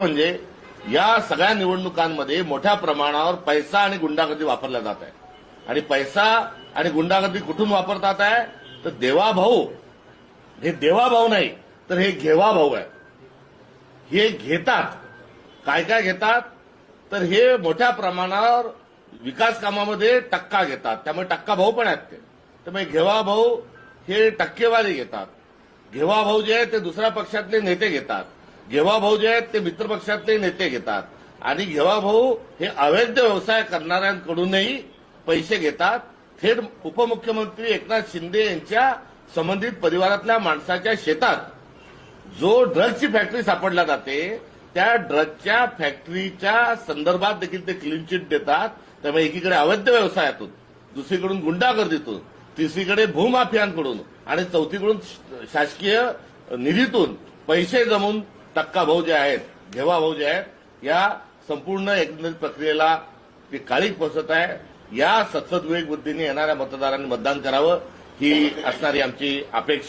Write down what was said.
म्हणजे या सगळ्या निवडणुकांमध्ये मोठ्या प्रमाणावर पैसा आणि गुंडागर्दी वापरला जात आहे. आणि पैसा आणि गुंडागर्दी कुठून वापरतात आहे? तर देवाभाऊ. हे देवाभाऊ नाही तर हे घेवा भाऊ आहे. हे घेतात. काय काय घेतात? तर हे मोठ्या प्रमाणावर विकास कामामध्ये टक्का घेतात. त्यामुळे टक्का भाऊ पण आहेत ते. त्यामुळे घेवा भाऊ हे टक्केवारी घेतात. घेवा भाऊ जे आहे ते दुसऱ्या पक्षातले नेते घेतात. घेवा भाऊ जे आहेत ते मित्रपक्षातले नेते घेतात. आणि घेवा भाऊ हे अवैध व्यवसाय करणाऱ्यांकडूनही पैसे घेतात थेट उपमुख्यमंत्री एकनाथ शिंदे यांच्या संबंधित परिवारातल्या माणसाच्या शेतात जो ड्रग्जची फॅक्टरी सापडल्या जाते त्या ड्रग्जच्या फॅक्टरीच्या संदर्भात देखील ते क्लीन चिट देतात. त्यामुळे एकीकडे अवैध व्यवसायातून दुसरीकडून गुंडागर्दीतून तिसरीकडे भूमाफियांकडून आणि चौथीकडून शासकीय निधीतून पैसे जमून टक्का भाऊ जे आहेत घेवा भाऊ जे आहेत या संपूर्ण एकंदरीत प्रक्रियेला ते काळीक पोचत आहे या सत्सद्विवेक बुद्धीने येणाऱ्या मतदारांनी मतदान करावं ही असणारी आमची अपेक्षा.